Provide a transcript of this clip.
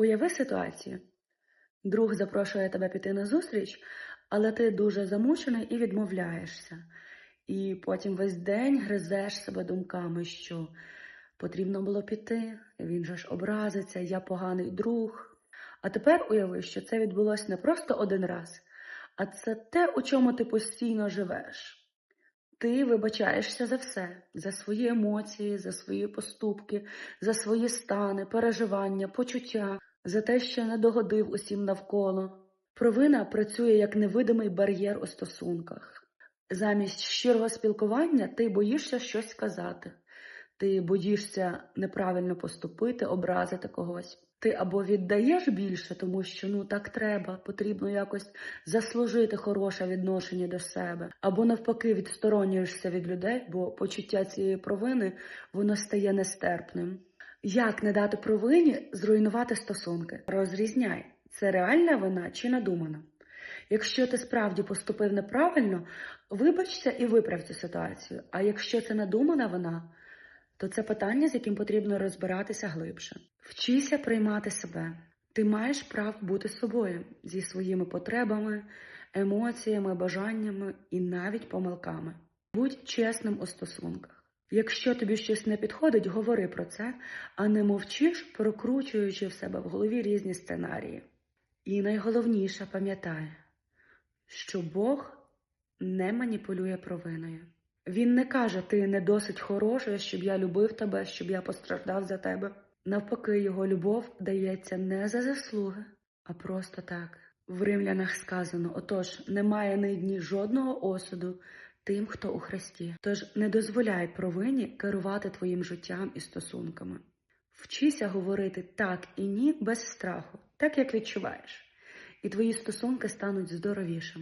Уяви ситуацію. Друг запрошує тебе піти на зустріч, але ти дуже замучений і відмовляєшся. І потім весь день гризеш себе думками, що потрібно було піти, він же ж образиться, я поганий друг. А тепер уяви, що це відбулося не просто один раз, а це те, у чому ти постійно живеш. Ти вибачаєшся за все, за свої емоції, за свої поступки, за свої стани, переживання, почуття, за те, що не догодив усім навколо. Провина працює як невидимий бар'єр у стосунках. Замість щирого спілкування ти боїшся щось сказати, ти боїшся неправильно поступити, образити когось. Ти або віддаєш більше, тому що ну так треба, потрібно якось заслужити хороше відношення до себе, або навпаки відсторонюєшся від людей, бо почуття цієї провини воно стає нестерпним. Як не дати провині зруйнувати стосунки? Розрізняй, це реальна вина чи надумана. Якщо ти справді поступив неправильно, вибачся і виправ цю ситуацію. А якщо це надумана вина, то це питання, з яким потрібно розбиратися глибше. Вчися приймати себе. Ти маєш право бути собою зі своїми потребами, емоціями, бажаннями і навіть помилками. Будь чесним у стосунках. Якщо тобі щось не підходить, говори про це, а не мовчиш, прокручуючи в себе в голові різні сценарії. І найголовніше пам'ятай, що Бог не маніпулює провиною. Він не каже, ти не досить хороший, щоб я любив тебе, щоб я постраждав за тебе. Навпаки, його любов дається не за заслуги, а просто так. В римлянах сказано: отож, немає на дні жодного осуду тим, хто у Христі. Тож не дозволяй провині керувати твоїм життям і стосунками. Вчися говорити так і ні без страху, так як відчуваєш, і твої стосунки стануть здоровішими.